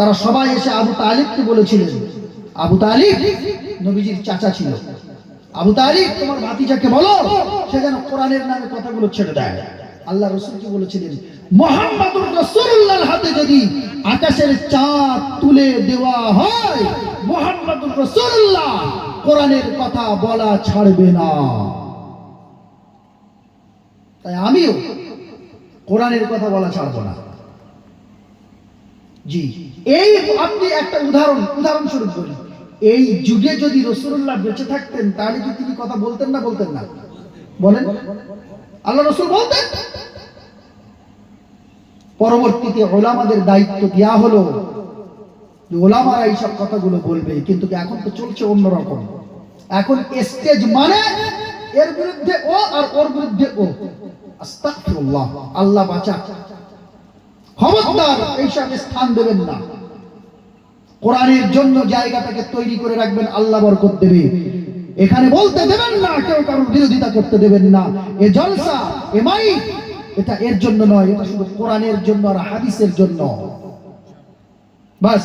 তারা সবাই এসে আবু তালিবকে বলেছিলেন, আবু তালিব নবীজির চাচা ছিল। আবু তালিব, তোমার ভাতিজাকে বলো, সে যেন কোরআনের নামে কথাগুলো ছেড়ে দেয়। আল্লাহ রসুল কি বলেছিলেন, মোহাম্মদুর রসুল্লাহর হাতে যদি আকাশের চাঁদ তুলে দেওয়া হয়, মোহাম্মদুর রসুল্লাহ কোরআনের কথা বলা ছাড়বে না। তাই আমিও কোরআনের কথা বলা ছাড়বো না। এই আপনি একটা উদাহরণ উদাহরণস্বরূপ বলি। এই যুগে যদি রসুল্লাহ বেঁচে থাকতেন, তাহলে কি তিনি কথা বলতেন না বলতেন না? বলেন। আল্লাহ রসুল বলতেন। পরবর্তীতে ওলামাদের দায়িত্ব দেওয়া হলো ওলামারা এইসব কথাগুলো বলবে, কিন্তু এখন তো চলছে অন্যরকম এখন স্টেজ মানে এর বিরুদ্ধে ও আর ওর বিরুদ্ধে ও। আল্লাহ বাঁচা খবরদার এইসব স্থান দেবেন না। কোরআনের জন্য জায়গাটাকে তৈরি করে রাখবেন, আল্লাহ বরকত দেবে। এখানে বলতে দেবেন না, কেউ কারোর বিরোধিতা করতে দেবেন না। এ জলসা, এ মাইক, এটা এর জন্য নয়, এটা শুধু কোরআনের জন্য আর হাদিসের জন্য। বাস,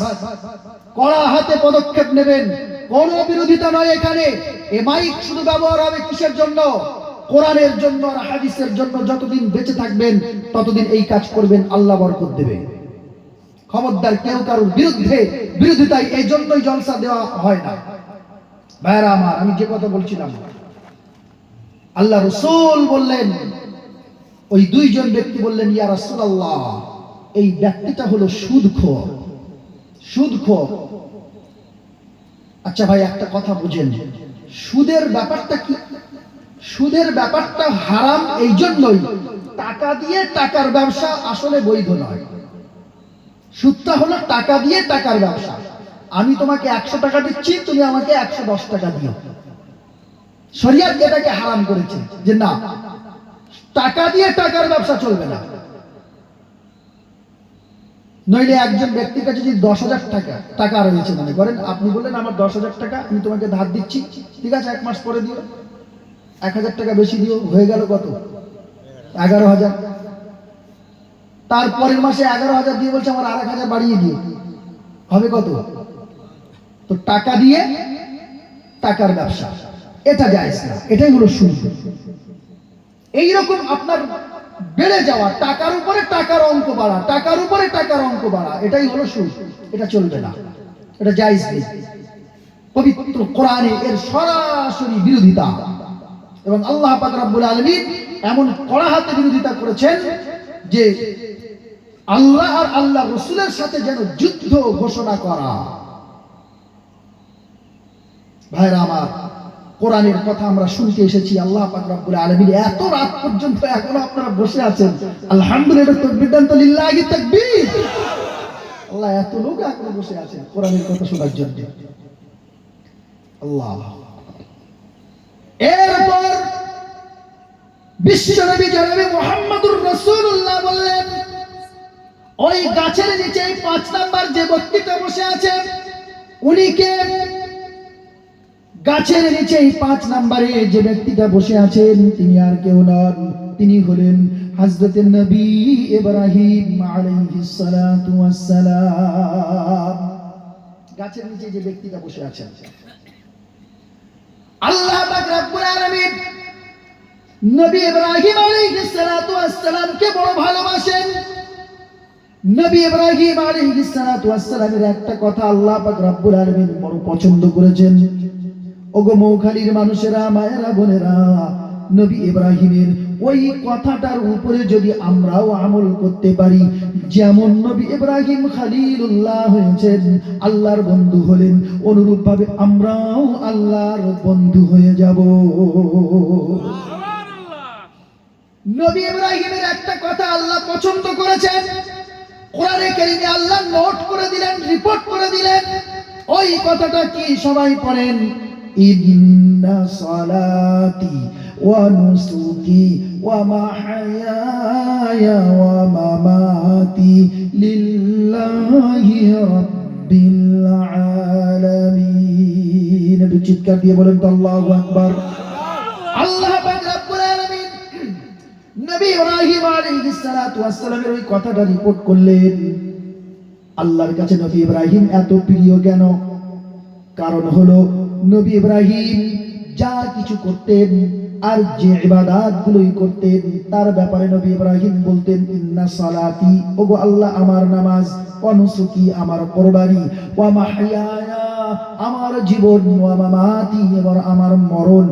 কড়া হাতে পদক্ষেপ নেবেন। কোন বিরোধিতা নয় এখানে। এ মাইক শুধু ব্যবহার হবে কিসের জন্য? কোরআনের জন্য আর হাদিসের জন্য যতদিন বেঁচে থাকবেন, ততদিন এই কাজ করবেন, আল্লাহ বরকত দেবে। খবরদার কেউ কারোর বিরুদ্ধে বিরোধিতায় এই জন্যই জলসা দেওয়া হয় না। ভাইরা আমার, আমি যে কথা বলছিলাম, আল্লাহ রসুল বললেন, ওই দুইজন ব্যক্তি বললেন, ইয়া রাসূলুল্লাহ, এই ব্যক্তিটা হলো সুদখোর। সুদখোর। আচ্ছা ভাই, একটা কথা বুঝেন, সুদের ব্যাপারটা কি সুদের ব্যাপারটা হারাম এই জন্যই টাকা দিয়ে টাকার ব্যবসা আসলে বৈধ নয়। সুদটা হলো টাকা দিয়ে টাকার ব্যবসা। আমি তোমাকে একশো টাকা দিচ্ছি, তুমি আমাকে একশো দশ টাকা দিও। শরিয়াত এটাকে হারাম করেছে যে না, টাকা দিয়ে টাকার ব্যবসা চলবে না। নইলে একজন ব্যক্তির কাছে যদি দশ হাজার টাকা টাকা রয়েছে মনে করেন, আপনি বললেন, আমার দশ হাজার টাকা, আমি তোমাকে ধার দিচ্ছি, ঠিক আছে, এক মাস পরে দিও। এক হাজার টাকা বেশি দিও, হয়ে গেল কত? এগারো হাজার। তারপরের মাসে এগারো হাজার দিয়ে বলছে, আমার আর এক হাজার বাড়িয়ে দিও। হবে কত? তো টাকা দিয়ে টাকার ব্যবসা। এটা যায় না এটাই হলো সুদ এইরকম আপনার বেড়ে যাওয়া, টাকার উপরে টাকার অঙ্ক বাড়া, টাকার উপরে টাকার অঙ্ক বাড়া, এটাই হলো সুদ এটা চলবে না। এটা জায়জ নেই। পবিত্র কোরআনে এর সরাসরি বিরোধিতা। এবং আল্লাহ পাক আলামিন এমন কড়া হাতে বিরোধিতা করেছেন যে আল্লাহ আর আল্লাহ রসুলের সাথে যেন যুদ্ধ ঘোষণা করা। ভাইরা আমার, কোরআনের কথা আমরা শুনতে এসেছি, আল্লাহ পাক রব্বুল আলামিন এত রাত পর্যন্ত এখনও আপনারা বসে আছেন। লিল্লাহি আল্লাহ এত লোক এখনও বসে আছেন কোরআনের কথা শোনার জন্য। আল্লাহ। এরপর বিশ্বনবী জনাবে মুহাম্মদুর রাসূলুল্লাহ বললেন, ওই গাছের নিচে পাঁচ নাম্বার যে ব্যক্তিটা বসে আছে, উনি কে? গাছের নিচে পাঁচ নাম্বারে যে ব্যক্তিটা বসে আছেন, তিনি আর কেউ নন। তিনি হলেন হযরত নবী ইব্রাহিম আলাইহিস সালাতু ওয়াস সালাম। গাছের নিচে যে ব্যক্তিটা বসে আছেন। আল্লাহ রব্বুল নবী ইব্রাহিম আলাইহিস সালাতু ওয়াস বড় ভালোবাসেন। নবী ইব্রাহিম আলাইহিস সালাতু ওয়াস একটা কথা আল্লাহ পাক রব্বুল আলামিন বড় পছন্দ করেছেন। ওগো মৌখালীর মানুষেরা, মায়েরা, বোনেরা, নবী ইব্রাহিমের ওই কথাটার উপরে যদি আমরাও আমল করতে পারি যেমন নবী ইব্রাহিম খালিলুল্লাহ হয়েছেন আল্লাহর বন্ধু হলেন অনুরূপ ভাবে আমরাও আল্লাহর বন্ধু হয়ে যাব। নবী ইব্রাহিমের একটা কথা আল্লাহ পছন্দ করেছেন। কোরআনে কারিমে আল্লাহ নোট করে দিলেন রিপোর্ট করে দিলেন। ওই কথাটা কি সবাই পড়েন? ইন্না সালাতি মাহয়ায়া ওয়া মামাতি লিল্লাহি রাব্বিল আলামিন একটু চিৎকার দিয়ে বলেন তো আল্লাহু নবী ইব্রাহিম আলাইহিস সালাতু ওয়াস সালামের ওই কথাটা রিপোর্ট করলেন। আল্লাহর কাছে নবী ইব্রাহিম এত প্রিয় কেন? কারণ হলো নবী ইব্রাহিম যা কিছু করতেন আর যে ইবাদাত গুলোই করতেন, তার ব্যাপারে নবী ইব্রাহিম বলতেন, ইন্না সালাতি, ওগো আল্লাহ, আমার নামাজ অনুসুকি আমার কোরবানি ওয়া মাহইয়ায়া আমার জীবন, ওয়া মামাতি এবং আমার মরণ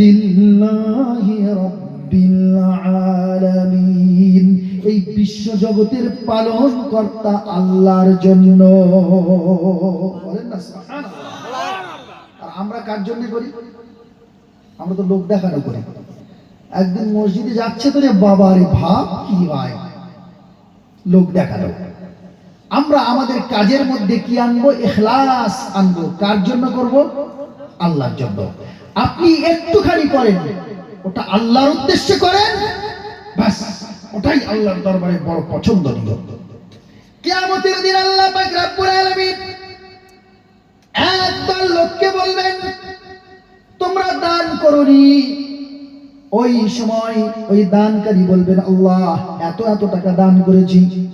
লিল্লাহি রাব্বিল আলামিন। এই বিশ্ব জগতের পালন কর্তা আল্লাহর জন্য। বলেন না, সুবহানাল্লাহ। আমরা কার জন্য করি? আমরা তো লোক দেখানো করি। একদিন মসজিদে যাচ্ছে তো রে ভাব কি ভাই? লোক দেখানো আমরা আমাদের কাজের মধ্যে কি আনব? এখলাস আনব। কার জন্য করব? আল্লাহর জন্য। আপনি একটুখানি করেন। ওটা আল্লাহর উদ্দেশ্যে করেন। ব্যাস, ওটাই আল্লাহর দরবারে বড় পছন্দনীয়। কিয়ামতের দিন আল্লাহ একদল লোককে বলবেন তোমরা দান করনি। ওই সময় ওই দানকারী বলবেন, আল্লাহ, এত এত টাকা দান করেছি।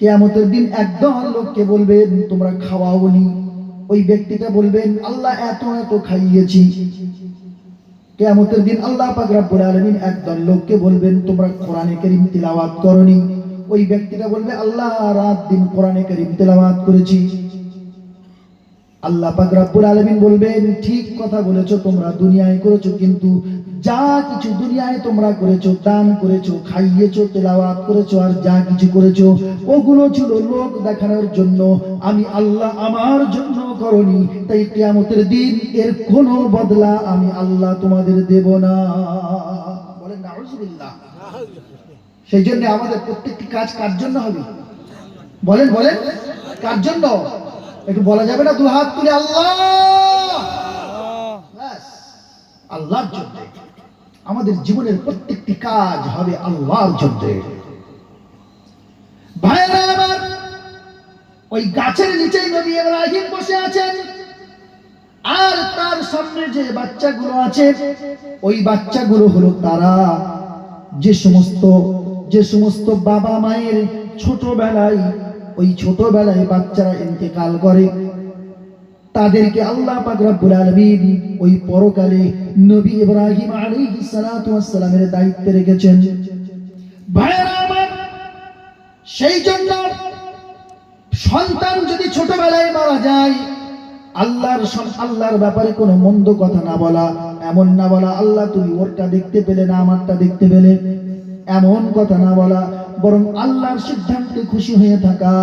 কেয়ামতের দিন একদল লোককে বলবেন, তোমরা খাওয়াওনি। ওই ব্যক্তিটা বলবেন, আল্লাহ, এত এত খাইয়েছি। কেয়ামতের দিন আল্লাহ পাক রব্বুল আলামিন একদল লোককে বলবেন, তোমরা কোরআনে কারীম তিলাওয়াত করনি। ওই ব্যক্তিটা বলবে, আল্লাহ, রাত দিন কোরআনে কারীম তিলাওয়াত করেছি। আল্লাহ পাক রব্বুল আলামিন বলবেন, ঠিক কথা বলেছ, তোমরা দুনিয়ায় করেছ, কিন্তু যা কিছু দুনিয়ায় তোমরা করেছ, দান করেছ, খাইয়েছো, তেলাওয়াত করেছ আর যা কিছু করেছ, ওগুলো ছিল লোক দেখানোর জন্য। আমি আল্লাহ আমার জন্য করনি, তাই কিয়ামতের দিন এর কোনো বদলা আমি আল্লাহ তোমাদের দেব না। বলেন, নাউজুবিল্লাহ। সেই জন্য আমাদের প্রত্যেকটি কাজ কার জন্য হবে? বলেন বলেন। কার জন্য? একটু বলা যাবে না? দু হাত তুলে আল্লাহ! আল্লাহর জন্য আমাদের জীবনের প্রত্যেকটি কাজ হবে আল্লাহর জন্য ভাইরা আমার ওই গাছের নিচেই নবী ইব্রাহিম বসে আছেন। আর তার সামনে যে বাচ্চাগুলো আছে ওই বাচ্চাগুলো হলো তারা। যে সমস্ত যে সমস্ত বাবা মায়ের ছোটবেলায় ওই ছোটবেলায় বাচ্চারা ইন্তেকাল করে। তাদেরকে আল্লাহ পাক রব্বুল ওই পরকালে নবী ইব্রাহিম আলাইহিস দায়িত্বে রেখেছেন। সেই জন্য সন্তান যদি ছোটবেলায় মারা যায়, আল্লাহর আল্লাহর ব্যাপারে কোনো মন্দ কথা না বলা, এমন না বলা, আল্লাহ তুমি ওরটা দেখতে পেলে না আমারটা দেখতে পেলে, এমন কথা না বলা বরং আল্লাহর সিদ্ধান্তে খুশি হয়ে থাকা।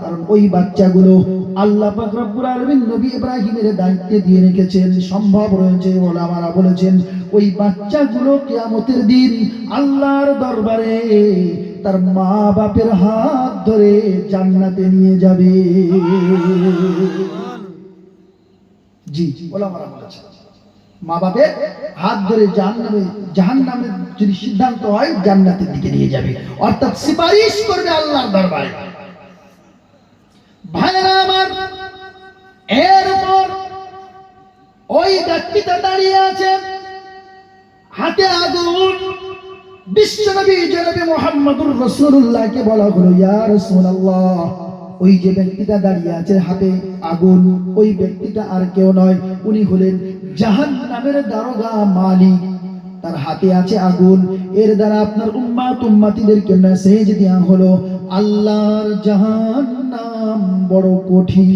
কারণ ওই বাচ্চাগুলো আল্লাহ পাক রব্বুল আলামিন নবী ইব্রাহিমের দায়িত্বে দিয়ে রেখেছেন সম্ভব রয়েছে ওলামারা বলেছেন। ওই বাচ্চাগুলো কিয়ামতের দিন আল্লাহর দরবারে তার মা বাপের হাত ধরে জান্নাতে নিয়ে যাবে। জি ওলামারা বলেছেন। মা বাপের হাত ধরে জাহান্নামে জাহান্নামে যদি সিদ্ধান্ত হয়, জান্নাতের দিকে নিয়ে যাবে। অর্থাৎ সুপারিশ করবে আল্লাহর দরবারে। ভাইরা আমার এরপর ওই ব্যক্তিটা দাঁড়িয়ে আছে, হাতে আগুন। বিশ্বনবী জনবী মোহাম্মদুর রসুল্লাহকে বলা হলো, ইয়া রাসূলুল্লাহ। ওই যে ব্যক্তিটা দাঁড়িয়ে আছে হাতে আগুন, ওই ব্যক্তিটা আর কেউ নয়, উনি হলেন জাহান্নামের দারোগা মালিক। তার হাতে আছে আগুন। এর দ্বারা আপনার উম্মাত উম্মাতিদেরকে মেসেজ দেওয়া হলো আল্লাহর জাহান্নাম বড় কঠিন।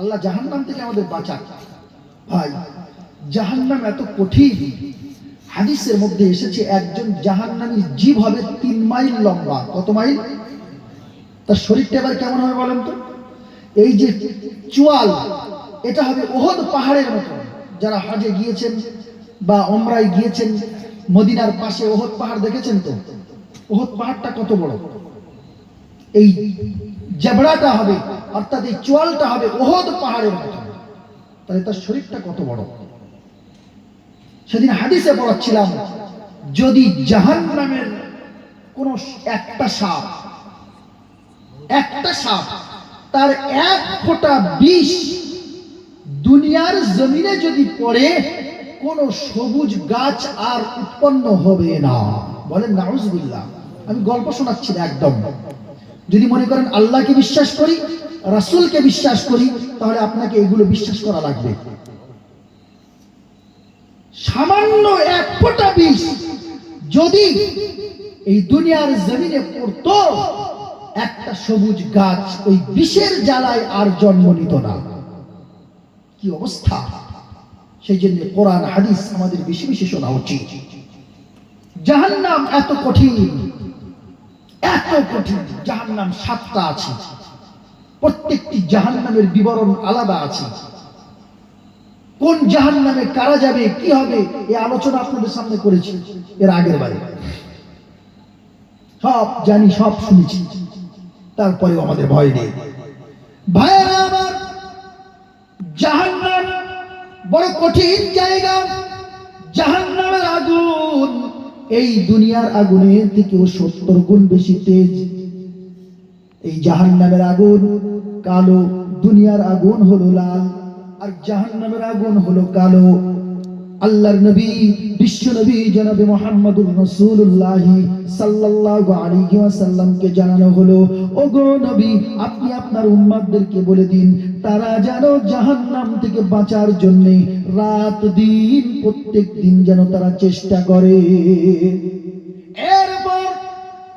আল্লাহ জাহান্নাম থেকে আমাদের বাঁচান ভাই জাহান্নাম এত কঠিন। হাদিসের মধ্যে এসেছে একজন জাহান্নামী জীব হবে তিন মাইল লম্বা। কত মাইল? তার শরীরটা এবার কেমন হবে বলেন তো? এই যে চুয়াল, এটা হবে ওহদ পাহাড়ের মতো। যারা হজে গিয়েছেন বা ওমরায় গিয়েছেন, মদিনার পাশে ওহদ পাহাড় দেখেছেন তো? ওহদ পাহাড়টা কত বড়? এই জেবড়াটা হবে, অর্থাৎ এই চোয়ালটা হবে ওহদ পাহাড়ের মতো। তাহলে তার শরীরটা কত বড়? সেদিন হাদিসে পড়াচ্ছিলাম, যদি জাহান নামের কোন একটা সাপ একটা সাপ তার এক ফোঁটা বিষ দুনিয়ার জমিনে যদি পড়ে, কোন সবুজ গাছ আর উৎপন্ন হবে না। বলেন, নাউজুবিল্লাহ, আমি গল্প শোনাচ্ছি না একদম। যদি মনে করেন আল্লাহকে বিশ্বাস করি, রাসূলকে বিশ্বাস করি, তাহলে আপনাকে এগুলো বিশ্বাস করা লাগবে। সামান্য এক ফোঁটা বিষ যদি এই দুনিয়ার জমিনে পড়তো একটা সবুজ গাছ ওই বিষের জ্বালায় আর জন্ম নিত না। কি অবস্থা? সেই জন্য কোরআন, হাদিস আমাদের বেশি বেশি শোনা উচিত। জাহান্নাম এত কঠিন এত কঠিন, জাহান্নাম সাতটা আছে। প্রত্যেকটি জাহান্নামের বিবরণ আলাদা আছে। কোন জাহান্নামে কারা যাবে, কি হবে এই আলোচনা আপনাদের সামনে করেছি। এর আগের বারে। সব জানি, সব শুনেছি। তারপরেও আমাদের ভয় নেই। ভাইয়েরা আমার, জাহান্নাম বড় কঠিন জায়গা। জাহান্নামের আগুন, এই দুনিয়ার আগুনের থেকেও সত্তর গুণ বেশি তেজ। এই জাহান্নামের আগুন কালো, দুনিয়ার আগুন হলো লাল, আর জাহান্নামের আগুন হলো কালো। আল্লাহর নবী, বিশ্ব নবী জনাবে মোহাম্মদুর রাসূলুল্লাহ সাল্লাল্লাহু আলাইহি ওয়াসাল্লামকে জানানো হলো, ওগো নবী, আপনি আপনার উম্মতদেরকে বলে দিন, তারা যেন জাহান্নাম থেকে বাঁচার জন্য রাত দিন, প্রত্যেক দিন যেন তারা চেষ্টা করে। এরপর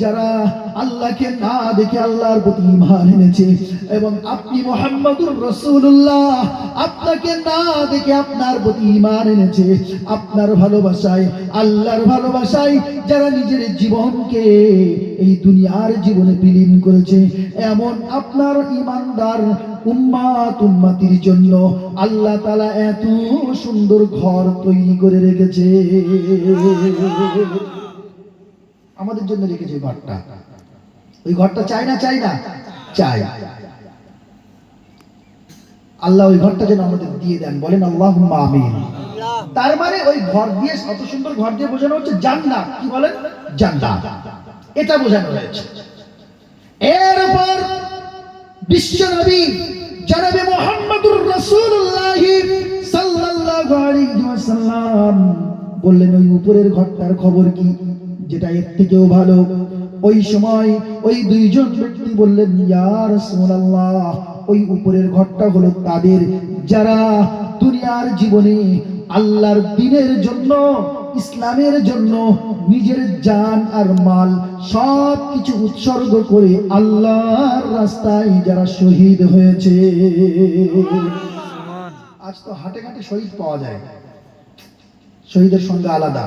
যারা আল্লাহকে না দেখে আল্লাহর প্রতি ঈমান এনেছে এবং আপনি মোহাম্মদুর রাসূলুল্লাহ, আপনাকে না দেখে আপনার প্রতি ঈমান এনেছে, আপনার ভালোবাসায়, আল্লাহর ভালোবাসায় যারা নিজের জীবনকে এই দুনিয়ার জীবনে বিলীন করেছে, এমন আপনার ইমানদার উম্মাত উম্মাতির জন্য আল্লাহ তালা এত সুন্দর ঘর তৈরি করে রেখেছে। আমাদের জন্য রেখেছে ঘরটা। ওই ঘরটা চাই না চাই না? চাই। আল্লাহ ওই ঘরটা যেন আমাদের দিয়ে দেন। বলেন আল্লাহ আমিন। তার মানে ওই ঘর দিয়ে অত সুন্দর ঘর দিয়ে বোঝানো হচ্ছে জান্নাত। কি বলেন? জান্নাত। এটা বোঝানো হয়েছে। এরপর বিশ্ব নবী, জনাবে মোহাম্মদুর রাসূলুল্লাহ সাল্লাল্লাহু আলাইহি ওয়াসাল্লাম বললেন, ওই উপরের ঘরটার খবর কি? যেটা এর থেকেও ভালো। ওই সময় ওই দুইজন ব্যক্তি বললেন ইয়া রাসূলুল্লাহ ওই উপরের ঘরটা হলো তাদের যারা দুনিয়ার জীবনে আল্লাহর দিনের জন্য ইসলামের জন্য নিজের জান আর মাল সব কিছু উৎসর্গ করে আল্লাহর রাস্তায় যারা শহীদ হয়েছে। আজ তো হাটে ঘাটে শহীদ পাওয়া যায়। শহীদের সঙ্গে আলাদা।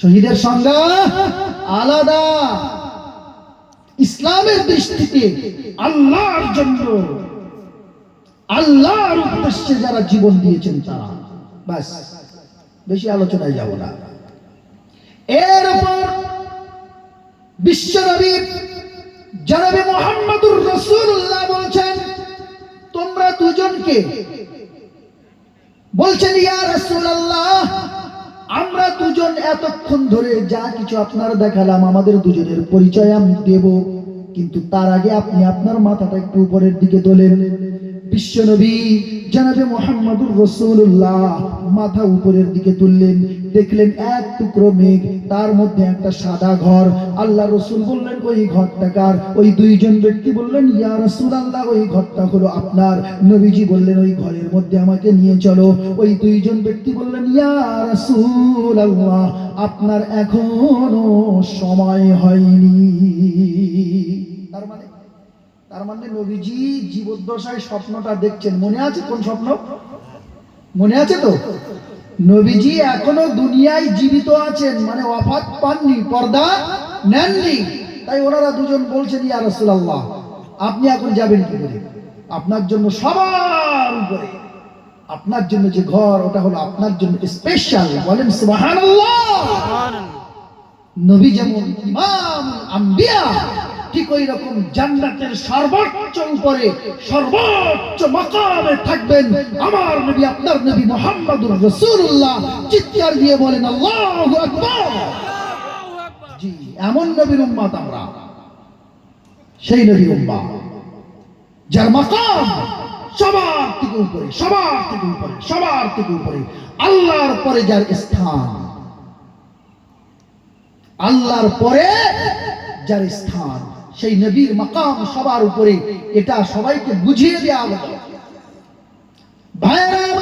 শহীদের সংজ্ঞা আলাদা। ইসলামের দৃষ্টিতে আল্লাহর জন্য, আল্লাহর উদ্দেশ্যে যারা জীবন দিয়েছেন তারা, বাস, বেশি আলোচনায় যাব না। এরপর বিশ্বনবী জনাবে মোহাম্মদুর রাসূলুল্লাহ বলছেন, তোমরা দুজনকে বলছেন, ইয়া দুজন এতক্ষণ ধরে যা কিছু আপনার দেখালাম, আমাদের দুজনের পরিচয় আমি দেব। কিন্তু তার আগে আপনি আপনার মাথাটা একটু উপরের দিকে তোলেন। বিশ্বনবী জানাবে মোহাম্মদুর রসুল্লাহ মাথা উপরের দিকে তুললেন, দেখলেন এক টুকরো মেঘ, তার মধ্যে একটা সাদা ঘর। আল্লাহ রসুল বললেন, ওই ঘরটাকার ওই দুইজন ব্যক্তি বললেন, ইয়া রসুল আল্লাহ ওই ঘরটা হলো আপনার। নবীজি বললেন, ওই ঘরের মধ্যে আমাকে নিয়ে চলো। ওই দুইজন ব্যক্তি বললেন, ইয়া রসুল আল্লাহ আপনার এখনও সময় হয়নি। তার মানে নবীজি জীবদ্দশায় স্বপ্নটা দেখছেন। মনে আছে কোন স্বপ্ন? মনে আছে তো? নবীজি এখনও দুনিয়ায় জীবিত আছেন মানে অফাত পাননি পর্দা নেননি। তাই ওনারা দুজন বলছেন ইয়া রাসূলুল্লাহ আপনি এখন যাবেন কি করে? আপনার জন্য সবার উপরে। আপনার জন্য যে ঘর ওটা হলো আপনার জন্য স্পেশাল বলেন সুবহানাল্লাহ! নবী যেমন ইমাম আম্বিয়া ঠিক ওই রকম জান্নাতের সর্বোচ্চ উপরে, সর্বোচ্চ মাকামে থাকবেন। আমার নবী, আপনার নবী মোহাম্মদুর রাসূলুল্লাহ। চিৎকার দিয়ে বলেন, আল্লাহু আকবার! জি, এমন নবীর উম্মত আমরা। সেই নবীর উম্মত যার মাকাম সবার থেকে উপরে, সবার থেকে উপরে, সবার থেকে উপরে। আল্লাহর পরে যার স্থান। আল্লাহর পরে যার স্থান। সেই নবীর মাকাম সবার উপরে। এটা সবাইকে বুঝিয়ে দেওয়া হলো ভাইয়েরা